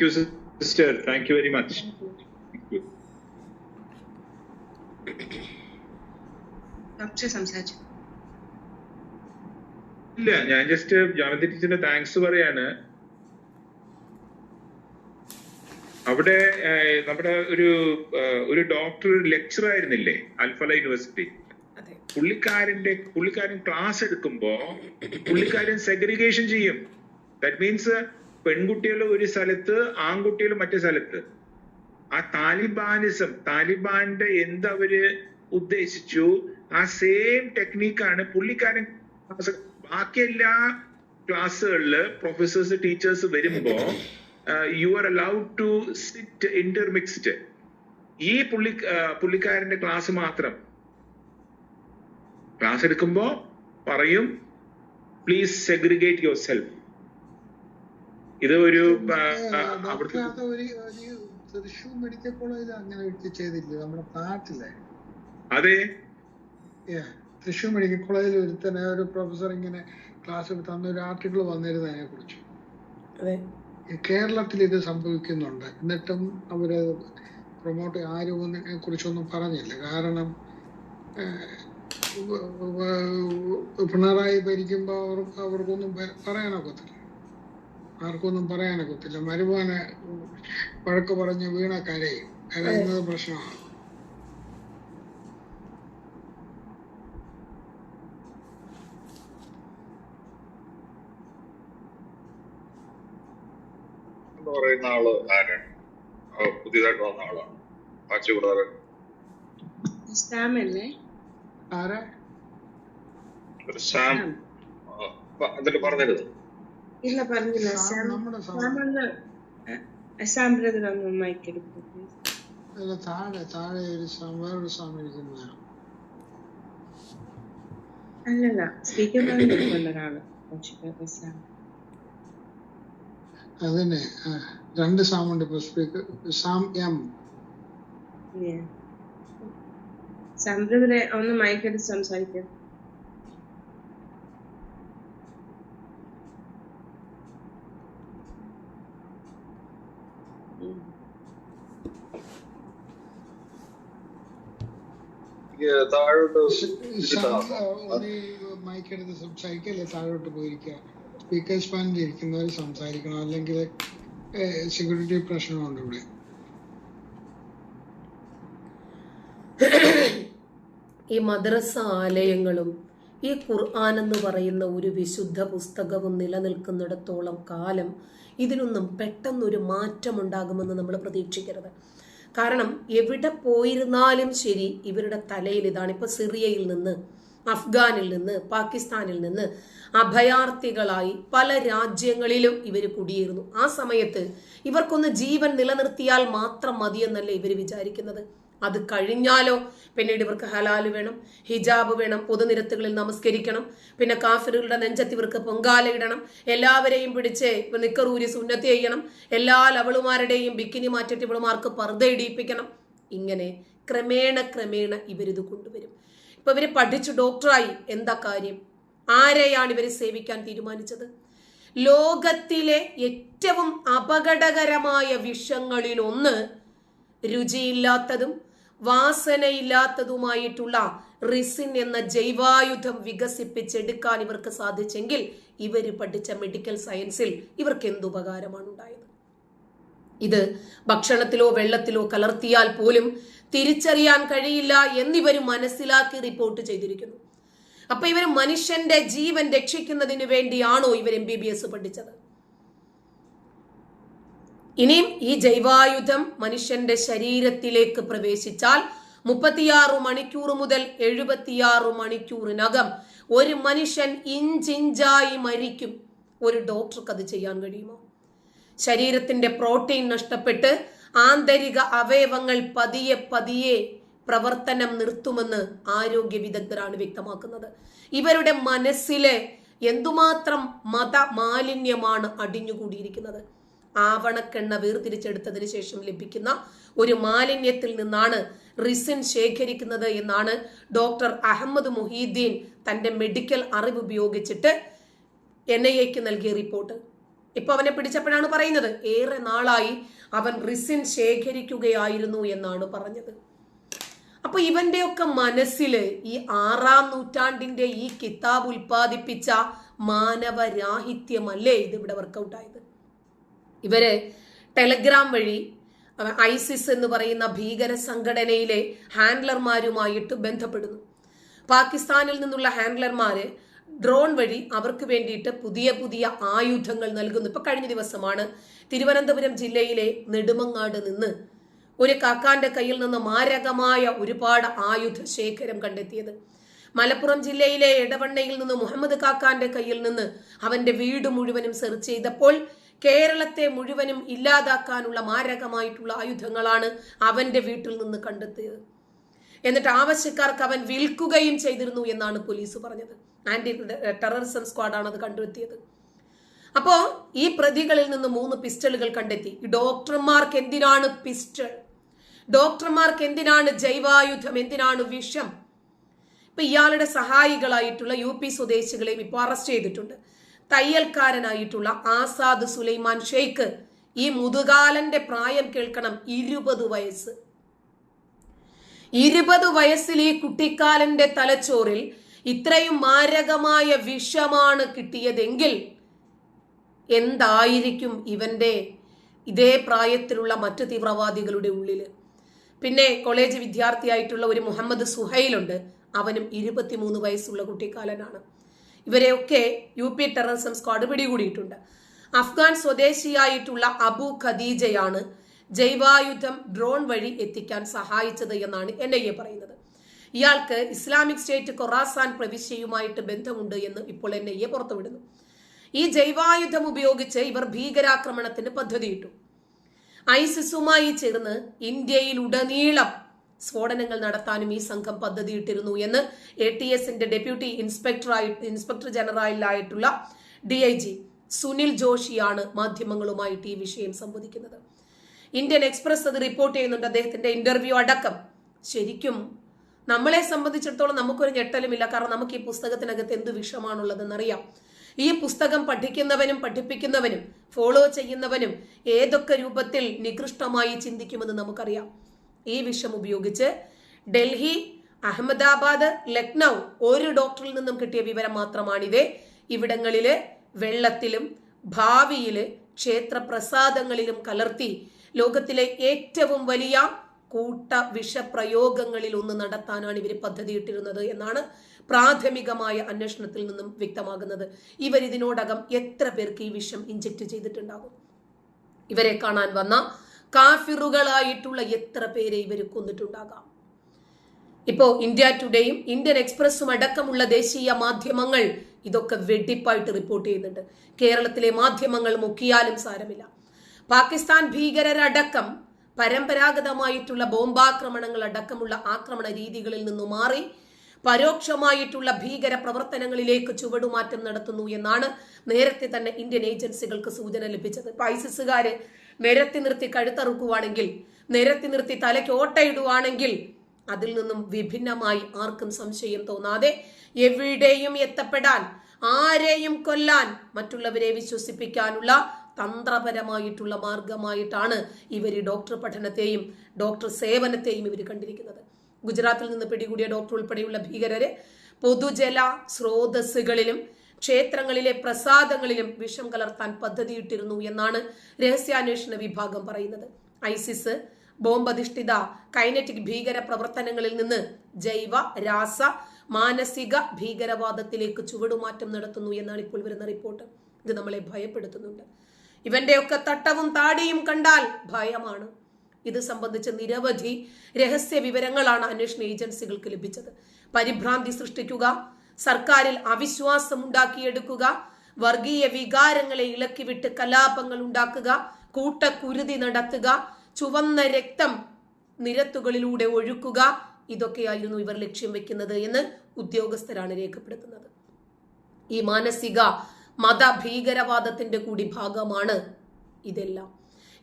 you, sister. Thank you very much. Thank doctor സംസാരിച്ചു. ഇല്ല ഞാൻ ജസ്റ്റ് ടീച്ചറിന്റെ താങ്ക്സ് പറയാണ്. അവിടെ നമ്മുടെ ഒരു ഒരു ഡോക്ടർ ലെക്ചർ ആയിരുന്നില്ലേ അൽഫല യൂണിവേഴ്സിറ്റി പുള്ളിക്കാരന്റെ പുള്ളിക്കാരൻ ക്ലാസ് എടുക്കുമ്പോ പുള്ളിക്കാരൻ സെഗ്രിഗേഷൻ ചെയ്യും. ദാറ്റ് മീൻസ് പെൺകുട്ടികൾ ഒരു സ്ഥലത്ത് ആൺകുട്ടികൾ മറ്റു സ്ഥലത്ത്. ആ താലിബാനിസം താലിബാന്റെ എന്തവര് ഉദ്ദേശിച്ചു ആ സെയിം ടെക്നീക്കാണ് പുള്ളിക്കാരൻ ബാക്കി എല്ലാ ക്ലാസ്സുകളിൽ പ്രൊഫസേഴ്സ് ടീച്ചേഴ്സ് വരുമ്പോ you are allowed to sit intermixed ഈ പുള്ളി പുള്ളിക്കാരന്റെ ക്ലാസ് മാത്രം. ക്ലാസ് എടുക്കുമ്പോ പറയും പ്ലീസ് സെഗ്രിഗേറ്റ് യുവർ സെൽഫ് ഇത് ഒരു തൃശൂർ മെഡിക്കൽ കോളേജിൽ അങ്ങനെ ചെയ്തില്ലേ. നമ്മുടെ നാട്ടിലെ. അതെ? തൃശൂർ മെഡിക്കൽ കോളേജിൽ ഒരുത്തനെ ഒരു പ്രൊഫസർ ഇങ്ങനെ ക്ലാസ് തന്ന അന്ന് ഒരു ആർട്ടിക്കിൾ വന്നിരുന്നു അതിനെ കുറിച്ച്. കേരളത്തിൽ ഇത് സംഭവിക്കുന്നുണ്ട്. എന്നിട്ടും അവർ പ്രൊമോട്ട് ആരും ഒന്നിനെ കുറിച്ചൊന്നും പറഞ്ഞില്ല. കാരണം പിണറായി ഭരിക്കുമ്പോൾ അവർ അവർക്കൊന്നും പറയാനൊക്കത്തില്ല. ആർക്കൊന്നും പറയാനൊക്കത്തില്ല. മരുമാനെ വഴക്ക് പറഞ്ഞ് വീണ കരയും. കരയുന്നത് പ്രശ്നമാണ്. പറയുന്ന ആൾ ആരാണ്? പുതിയതായിട്ട് വന്ന ആളാണ് സാം എന്നിട്ട് പറഞ്ഞിരുന്നു? ഇല്ല പറഞ്ഞില്ല. ഒന്ന് അല്ല താഴെ താഴെ ഒരു വേറൊരു ഇരിക്കുന്നതാണ് അല്ലല്ല സ്പീക്കർ ഒരാൾ അതന്നെ രണ്ട് സാമുണ്ട് ഇപ്പൊ സ്പീക്കർ സാം എം. ഒന്ന് സംസാരിക്കാം. താഴോട്ട്. മൈക്ക് എടുത്ത് സംസാരിക്കല്ലേ? താഴോട്ട് പോയിരിക്കുക സ്പീക്കേഴ്സ് സ്പാനിൽ ഇരിക്കുന്നവർ സംസാരിക്കണം. അല്ലെങ്കിൽ സെക്യൂരിറ്റി പ്രശ്നമുണ്ട് ഇവിടെ. ഈ മദ്രസ ആലയങ്ങളും ഈ ഖുർആൻ എന്ന് പറയുന്ന ഒരു വിശുദ്ധ പുസ്തകവും നിലനിൽക്കുന്നിടത്തോളം കാലം ഇതിനൊന്നും പെട്ടെന്നൊരു മാറ്റമുണ്ടാകുമെന്ന് നമ്മൾ പ്രതീക്ഷിക്കരുത്. കാരണം എവിടെ പോയിരുന്നാലും ശരി ഇവരുടെ തലയിൽ ഇതാണ്. ഇപ്പൊ സിറിയയിൽ നിന്ന് അഫ്ഗാനിൽ നിന്ന് പാകിസ്ഥാനിൽ നിന്ന് അഭയാർത്ഥികളായി പല രാജ്യങ്ങളിലും ഇവർ കുടിയേറുന്നു. ആ സമയത്ത് ഇവർക്കൊന്ന് ജീവൻ നിലനിർത്തിയാൽ മാത്രം മതിയെന്നല്ലേ ഇവർ വിചാരിക്കുന്നത്? അത് കഴിഞ്ഞാലോ? പിന്നീട് ഇവർക്ക് ഹലാൽ വേണം ഹിജാബ് വേണം പൊതുനിരത്തുകളിൽ നമസ്കരിക്കണം. പിന്നെ കാഫിറുകളുടെ നെഞ്ചത്ത് ഇവർക്ക് പൊങ്കാലയിടണം എല്ലാവരെയും പിടിച്ച് നിക്കറൂരി സുന്നത്തി ചെയ്യണം. എല്ലാ ലവളുമാരുടെയും ബിക്കിനി മാറ്റിട്ട് ഇവളുമാർക്ക് പർദ്ദ ഇടിയിപ്പിക്കണം. ഇങ്ങനെ ക്രമേണ ക്രമേണ ഇവരിത് കൊണ്ടുവരും. ഇപ്പൊ ഇവർ പഠിച്ചു ഡോക്ടറായി. എന്താ കാര്യം? ആരെയാണ് ഇവരെ സേവിക്കാൻ തീരുമാനിച്ചത്? ലോകത്തിലെ ഏറ്റവും അപകടകരമായ വിഷങ്ങളിലൊന്ന് രുചിയില്ലാത്തതും വാസനയില്ലാത്തതുമായിട്ടുള്ള റിസിൻ എന്ന ജൈവായുധം വികസിപ്പിച്ചെടുക്കാൻ ഇവർക്ക് സാധിച്ചെങ്കിൽ ഇവർ പഠിച്ച മെഡിക്കൽ സയൻസിൽ ഇവർക്ക് എന്തുപകാരമാണ് ഉണ്ടായത് ഇത് ഭക്ഷണത്തിലോ വെള്ളത്തിലോ കലർത്തിയാൽ പോലും തിരിച്ചറിയാൻ കഴിയില്ല എന്നിവർ മനസ്സിലാക്കി റിപ്പോർട്ട് ചെയ്തിരിക്കുന്നു. അപ്പൊ ഇവർ മനുഷ്യന്റെ ജീവൻ രക്ഷിക്കുന്നതിന് വേണ്ടിയാണോ ഇവർ എം ബി ബി എസ് പഠിച്ചത്? ഇനിയും ഈ ജൈവായുധം മനുഷ്യന്റെ ശരീരത്തിലേക്ക് പ്രവേശിച്ചാൽ മുപ്പത്തിയാറ് മണിക്കൂർ മുതൽ എഴുപത്തിയാറ് മണിക്കൂറിനകം ഒരു മനുഷ്യൻ ഇഞ്ചിഞ്ചായി മരിക്കും. ഒരു ഡോക്ടർക്ക് അത് ചെയ്യാൻ കഴിയുമോ? ശരീരത്തിന്റെ പ്രോട്ടീൻ നഷ്ടപ്പെട്ട് ആന്തരിക അവയവങ്ങൾ പതിയെ പതിയെ പ്രവർത്തനം നിർത്തുമെന്ന് ആരോഗ്യ വിദഗ്ധരാണ് വ്യക്തമാക്കുന്നത്. ഇവരുടെ മനസ്സിലെ എന്തുമാത്രം മത മാലിന്യമാണ് അടിഞ്ഞുകൂടിയിരിക്കുന്നത്? ആവണക്കെണ്ണ വേർതിരിച്ചെടുത്തതിന് ശേഷം ലഭിക്കുന്ന ഒരു മാലിന്യത്തിൽ നിന്നാണ് റിസിൻ ശേഖരിക്കുന്നത് എന്നാണ് ഡോക്ടർ അഹമ്മദ് മുഹീദ്ദീൻ തന്റെ മെഡിക്കൽ അറിവ് ഉപയോഗിച്ചിട്ട് എൻ ഐ എക്ക് നൽകിയ റിപ്പോർട്ട്. ഇപ്പൊ അവനെ പിടിച്ചപ്പോഴാണ് പറയുന്നത് ഏറെ നാളായി അവൻ റിസിൻ ശേഖരിക്കുകയായിരുന്നു എന്നാണ് പറഞ്ഞത്. അപ്പൊ ഇവന്റെയൊക്കെ മനസ്സിൽ ഈ ആറാം നൂറ്റാണ്ടിന്റെ ഈ കിതാബ് ഉൽപ്പാദിപ്പിച്ച മാനവരാഹിത്യമല്ലേ ഇത് ഇവിടെ വർക്കൗട്ട് ആയത്? ഇവർ ടെലഗ്രാം വഴി ഐസിസ് എന്ന് പറയുന്ന ഭീകര സംഘടനയിലെ ഹാൻഡ്ലർമാരുമായിട്ട് ബന്ധപ്പെടുന്നു. പാകിസ്ഥാനിൽ നിന്നുള്ള ഹാൻഡ്ലർമാര് ഡ്രോൺ വഴി അവർക്ക് വേണ്ടിയിട്ട് പുതിയ പുതിയ ആയുധങ്ങൾ നൽകുന്നു. ഇപ്പൊ കഴിഞ്ഞ ദിവസമാണ് തിരുവനന്തപുരം ജില്ലയിലെ നെടുമങ്ങാട് നിന്ന് ഒരു കാക്കാന്റെ കയ്യിൽ നിന്ന് മാരകമായ ഒരുപാട് ആയുധ ശേഖരം കണ്ടെത്തിയത്. മലപ്പുറം ജില്ലയിലെ ഇടവണ്ണയിൽ നിന്ന് മുഹമ്മദ് കാക്കാന്റെ കയ്യിൽ നിന്ന് അവന്റെ വീട് മുഴുവനും സെർച്ച് ചെയ്തപ്പോൾ കേരളത്തെ മുഴുവനും ഇല്ലാതാക്കാനുള്ള മാരകമായിട്ടുള്ള ആയുധങ്ങളാണ് അവന്റെ വീട്ടിൽ നിന്ന് കണ്ടെത്തിയത്. എന്നിട്ട് ആവശ്യക്കാർക്ക് അവൻ വിൽക്കുകയും ചെയ്തിരുന്നു എന്നാണ് പോലീസ് പറഞ്ഞത്. ആന്റി ടെററിസം സ്ക്വാഡാണ് അത് കണ്ടെത്തിയത്. അപ്പോ ഈ പ്രതികളിൽ നിന്ന് മൂന്ന് പിസ്റ്റളുകൾ കണ്ടെത്തി. ഡോക്ടർമാർക്ക് എന്തിനാണ് പിസ്റ്റൾ? ഡോക്ടർമാർക്ക് എന്തിനാണ് ജൈവായുധം? എന്തിനാണ് വിഷം? ഇപ്പൊ ഇയാളുടെ സഹായികളായിട്ടുള്ള യു പി സ്വദേശികളെയും ഇപ്പോൾ അറസ്റ്റ് ചെയ്തിട്ടുണ്ട്. തയ്യൽക്കാരനായിട്ടുള്ള ആസാദ് സുലൈമാൻ ഷെയ്ഖ് ഈ മുതുകാലന്റെ പ്രായം കേൾക്കണം ഇരുപത് വയസ്സ്. ഇരുപത് വയസ്സിൽ ഈ കുട്ടിക്കാലന്റെ തലച്ചോറിൽ ഇത്രയും മാരകമായ വിഷമാണ് കിട്ടിയതെങ്കിൽ എന്തായിരിക്കും ഇവന്റെ ഇതേ പ്രായത്തിലുള്ള മറ്റ് തീവ്രവാദികളുടെ ഉള്ളിൽ പിന്നെ കോളേജ് വിദ്യാർത്ഥിയായിട്ടുള്ള ഒരു മുഹമ്മദ് സുഹൈലുണ്ട്. അവനും ഇരുപത്തിമൂന്ന് വയസ്സുള്ള കുട്ടിക്കാലനാണ്. ഇവരെയൊക്കെ യു പി ടെററിസം സ്ക്വാഡ് പിടികൂടിയിട്ടുണ്ട്. അഫ്ഗാൻ സ്വദേശിയായിട്ടുള്ള അബു ഖദീജയാണ് ജൈവായുധം ഡ്രോൺ വഴി എത്തിക്കാൻ സഹായിച്ചത് എന്നാണ് എൻ ഐ എ പറയുന്നത്. ഇയാൾക്ക് ഇസ്ലാമിക് സ്റ്റേറ്റ് ഖൊറാസാൻ പ്രവിശ്യയുമായിട്ട് ബന്ധമുണ്ട് എന്ന് ഇപ്പോൾ എൻ ഐ എ പുറത്തുവിടുന്നു. ഈ ജൈവായുധം ഉപയോഗിച്ച് ഇവർ ഭീകരാക്രമണത്തിന് പദ്ധതിയിട്ടു. ഐസിസുമായി ചേർന്ന് ഇന്ത്യയിൽ ഉടനീളം സ്ഫോടനങ്ങൾ നടത്താനും ഈ സംഘം പദ്ധതിയിട്ടിരുന്നു എന്ന് എ ടി എസിന്റെ ഡെപ്യൂട്ടി ഇൻസ്പെക്ടറായി ഇൻസ്പെക്ടർ ജനറലായിട്ടുള്ള ഡി ഐ ജി സുനിൽ ജോഷിയാണ് മാധ്യമങ്ങളുമായിട്ട് ഈ വിഷയം സംവദിക്കുന്നത്. ഇന്ത്യൻ എക്സ്പ്രസ് അത് റിപ്പോർട്ട് ചെയ്യുന്നുണ്ട്. അദ്ദേഹത്തിന്റെ ഇന്റർവ്യൂ അടക്കം. ശരിക്കും നമ്മളെ സംബന്ധിച്ചിടത്തോളം നമുക്കൊരു ഞെട്ടലുമില്ല. കാരണം നമുക്ക് ഈ പുസ്തകത്തിനകത്ത് എന്ത് വിഷമാണുള്ളതെന്നറിയാം. ഈ പുസ്തകം പഠിക്കുന്നവനും പഠിപ്പിക്കുന്നവനും ഫോളോ ചെയ്യുന്നവനും ഏതൊക്കെ രൂപത്തിൽ നികൃഷ്ടമായി ചിന്തിക്കുമെന്ന് നമുക്കറിയാം. ഈ വിഷം ഉപയോഗിച്ച് ഡൽഹി അഹമ്മദാബാദ് ലക്നൗ ഒരു ഡോക്ടറിൽ നിന്നും കിട്ടിയ വിവരം മാത്രമാണിത് ഇവിടങ്ങളിൽ വെള്ളത്തിലും ഭാവിയിൽ ക്ഷേത്രപ്രസാദങ്ങളിലും കലർത്തി ലോകത്തിലെ ഏറ്റവും വലിയ കൂട്ട വിഷപ്രയോഗങ്ങളിൽ ഒന്ന് നടത്താനാണ് ഇവർ പദ്ധതിയിട്ടിരുന്നത് എന്നാണ് പ്രാഥമികമായ അന്വേഷണത്തിൽ നിന്നും വ്യക്തമാകുന്നത്. ഇവർ ഇതിനോടകം എത്ര പേർക്ക് ഈ വിഷം ഇഞ്ചക്ട് ചെയ്തിട്ടുണ്ടാകും? ഇവരെ കാണാൻ വന്ന കാഫിറുകളായിട്ടുള്ള എത്ര പേരെ ഇവർ കൊന്നിട്ടുണ്ടാകാം? ഇപ്പോ ഇന്ത്യ ടുഡേയും ഇന്ത്യൻ എക്സ്പ്രസും അടക്കമുള്ള ദേശീയ മാധ്യമങ്ങൾ ഇതൊക്കെ വെടിപ്പായിട്ട് റിപ്പോർട്ട് ചെയ്യുന്നുണ്ട്. കേരളത്തിലെ മാധ്യമങ്ങൾ മുക്കിയാലും സാരമില്ല. പാകിസ്ഥാൻ ഭീകരരടക്കം പരമ്പരാഗതമായിട്ടുള്ള ബോംബാക്രമണങ്ങൾ അടക്കമുള്ള ആക്രമണ രീതികളിൽ നിന്നു മാറി പരോക്ഷമായിട്ടുള്ള ഭീകര പ്രവർത്തനങ്ങളിലേക്ക് ചുവടുമാറ്റം നടത്തുന്നു എന്നാണ് നേരത്തെ തന്നെ ഇന്ത്യൻ ഏജൻസികൾക്ക് സൂചന ലഭിച്ചത്. ഇപ്പൊ ഐസിസുകാര് നിരത്തി നിർത്തി കഴുത്തറുക്കുവാണെങ്കിൽ നിരത്തി നിർത്തി തലയ്ക്ക് ഓട്ടയിടുവാണെങ്കിൽ അതിൽ നിന്നും വിഭിന്നമായി ആർക്കും സംശയം തോന്നാതെ എവിടെയും എത്തപ്പെടാൻ ആരെയും കൊല്ലാൻ മറ്റുള്ളവരെ വിശ്വസിപ്പിക്കാനുള്ള തന്ത്രപരമായിട്ടുള്ള മാർഗമായിട്ടാണ് ഇവർ ഡോക്ടർ പഠനത്തെയും ഡോക്ടർ സേവനത്തെയും ഇവർ കണ്ടിരിക്കുന്നത്. ഗുജറാത്തിൽ നിന്ന് പിടികൂടിയ ഡോക്ടർ ഉൾപ്പെടെയുള്ള ഭീകരരെ പൊതുജല സ്രോതസ്സുകളിലും ക്ഷേത്രങ്ങളിലെ പ്രസാദങ്ങളിലും വിഷം കലർത്താൻ പദ്ധതിയിട്ടിരുന്നു എന്നാണ് രഹസ്യാന്വേഷണ വിഭാഗം പറയുന്നത്. ഐസിസ് ബോംബധിഷ്ഠിത കൈനറ്റിക് ഭീകര പ്രവർത്തനങ്ങളിൽ നിന്ന് ജൈവ രാസ മാനസിക ഭീകരവാദത്തിലേക്ക് ചുവടുമാറ്റം നടത്തുന്നു എന്നാണ് ഇപ്പോൾ വരുന്ന റിപ്പോർട്ട്. ഇത് നമ്മളെ ഭയപ്പെടുത്തുന്നുണ്ട്. ഇവന്റെയൊക്കെ തട്ടവും താടിയും കണ്ടാൽ ഭയമാണ്. ഇത് സംബന്ധിച്ച് നിരവധി രഹസ്യ വിവരങ്ങളാണ് അന്വേഷണ ഏജൻസികൾക്ക് ലഭിച്ചത്. പരിഭ്രാന്തി സൃഷ്ടിക്കുക സർക്കാരിൽ അവിശ്വാസം ഉണ്ടാക്കിയെടുക്കുക വർഗീയ വികാരങ്ങളെ ഇളക്കിവിട്ട് കലാപങ്ങൾ ഉണ്ടാക്കുക കൂട്ടക്കുരുതി നടത്തുക ചുവന്ന രക്തം നിരത്തുകളിലൂടെ ഒഴുക്കുക ഇതൊക്കെയായിരുന്നു ഇവർ ലക്ഷ്യം വെക്കുന്നത് എന്ന് ഉദ്യോഗസ്ഥരാണ് രേഖപ്പെടുത്തുന്നത്. ഈ മാനസിക മത ഭീകരവാദത്തിന്റെ കൂടി ഭാഗമാണ് ഇതെല്ലാം.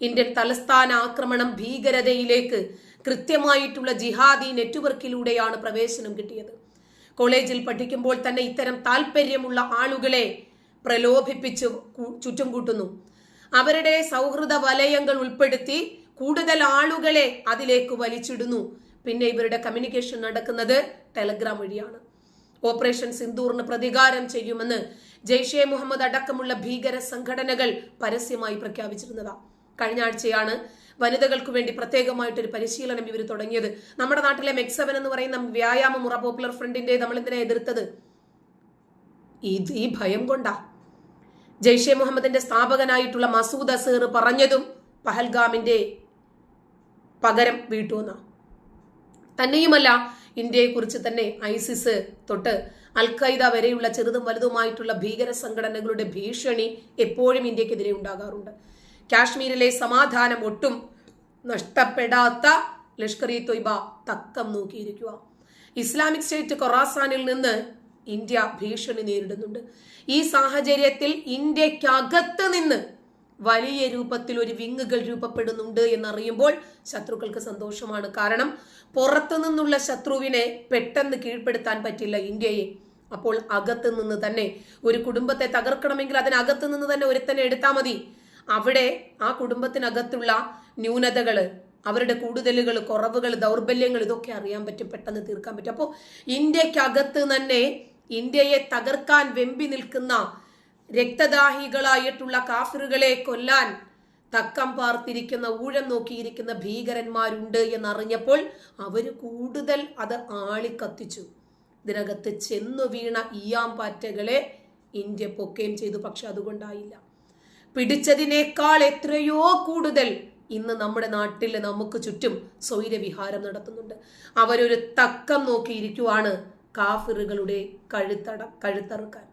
ഇന്ത്യൻ തലസ്ഥാന ആക്രമണം ഭീകരതയിലേക്ക് കൃത്യമായിട്ടുള്ള ജിഹാദി നെറ്റ്വർക്കിലൂടെയാണ് പ്രവേശനം കിട്ടിയത്. കോളേജിൽ പഠിക്കുമ്പോൾ തന്നെ ഇത്തരം താല്പര്യമുള്ള ആളുകളെ പ്രലോഭിപ്പിച്ച് ചുറ്റും കൂട്ടുന്നു. അവരുടെ സൗഹൃദ വലയങ്ങൾ ഉൾപ്പെടുത്തി കൂടുതൽ ആളുകളെ അതിലേക്ക് വലിച്ചിടുന്നു. പിന്നെ ഇവരുടെ കമ്മ്യൂണിക്കേഷൻ നടക്കുന്നത് ടെലഗ്രാം വഴിയാണ്. ഓപ്പറേഷൻ സിന്ദൂറിന് പ്രതികാരം ചെയ്യുമെന്ന് ജെയ്ഷെ മുഹമ്മദ് അടക്കമുള്ള ഭീകര സംഘടനകൾ പരസ്യമായി പ്രഖ്യാപിച്ചിരുന്നതാണ് കഴിഞ്ഞ ആഴ്ചയാണ് വനിതകൾക്ക് വേണ്ടി പ്രത്യേകമായിട്ടൊരു പരിശീലനം ഇവർ തുടങ്ങിയത്. നമ്മുടെ നാട്ടിലെ മെക്സവൻ എന്ന് പറയുന്ന വ്യായാമ മുറ പോപ്പുലർ ഫ്രണ്ടിന്റെ നമ്മൾ ഇതിനെ എതിർത്തത്? ഇത് ഈ ഭയം കൊണ്ടാ. ജെയ്ഷെ മുഹമ്മദിന്റെ സ്ഥാപകനായിട്ടുള്ള മസൂദ് അസീർ പറഞ്ഞതും പഹൽഗാമിന്റെ പകരം വീട്ടുവെന്ന തന്നെയുമല്ല ഇന്ത്യയെക്കുറിച്ച് തന്നെ ഐസിസ് തൊട്ട് അൽ ഖൈദ വരെയുള്ള ചെറുതും വലുതുമായിട്ടുള്ള ഭീകര സംഘടനകളുടെ ഭീഷണി എപ്പോഴും ഇന്ത്യക്കെതിരെ ഉണ്ടാകാറുണ്ട്. കാശ്മീരിലെ സമാധാനം ഒട്ടും നഷ്ടപ്പെടാത്ത ലഷ്കർ ഇ തൊയ്ബ തക്കം നോക്കിയിരിക്കുക ഇസ്ലാമിക് സ്റ്റേറ്റ് കൊറാസാനിൽ നിന്ന് ഇന്ത്യ ഭീഷണി നേരിടുന്നുണ്ട്. ഈ സാഹചര്യത്തിൽ ഇന്ത്യക്കകത്ത് നിന്ന് വലിയ രൂപത്തിൽ ഒരു വിങ്ങുകൾ രൂപപ്പെടുന്നുണ്ട് എന്നറിയുമ്പോൾ ശത്രുക്കൾക്ക് സന്തോഷമാണ്. കാരണം പുറത്തു നിന്നുള്ള ശത്രുവിനെ പെട്ടെന്ന് കീഴ്പ്പെടുത്താൻ പറ്റില്ല ഇന്ത്യയെ. അപ്പോൾ അകത്തു നിന്ന് തന്നെ ഒരു കുടുംബത്തെ തകർക്കണമെങ്കിൽ അതിനകത്ത് നിന്ന് തന്നെ ഒരുത്തനെ എടുത്താൽ മതി. അവിടെ ആ കുടുംബത്തിനകത്തുള്ള ന്യൂനതകൾ അവരുടെ കൂടുതലുകൾ കുറവുകൾ ദൗർബല്യങ്ങൾ ഇതൊക്കെ അറിയാൻ പറ്റും പെട്ടെന്ന് തീർക്കാൻ പറ്റും. അപ്പോൾ ഇന്ത്യക്കകത്ത് തന്നെ ഇന്ത്യയെ തകർക്കാൻ വെമ്പി നിൽക്കുന്ന രക്തദാഹികളായിട്ടുള്ള കാഫിറുകളെ കൊല്ലാൻ തക്കം പാർത്തിരിക്കുന്ന ഊഴം നോക്കിയിരിക്കുന്ന ഭീകരന്മാരുണ്ട് എന്നറിഞ്ഞപ്പോൾ അവർ കൂടുതൽ അത് ആളിക്കത്തിച്ചു. ഇതിനകത്ത് ചെന്നു വീണ ഇയാം ഈയാമ്പാറ്റകളെ ഇന്ത്യ പൊക്കുകയും ചെയ്തു പക്ഷെ അതുകൊണ്ടായില്ല. പിടിച്ചതിനേക്കാൾ എത്രയോ കൂടുതൽ ഇന്ന് നമ്മുടെ നാട്ടിൽ നമുക്ക് ചുറ്റും സ്വൈരവിഹാരം നടത്തുന്നുണ്ട്. അവരൊരു തക്കം നോക്കിയിരിക്കുവാണ് കാഫിറുകളുടെ കഴുത്തട കഴുത്തറുക്കാൻ.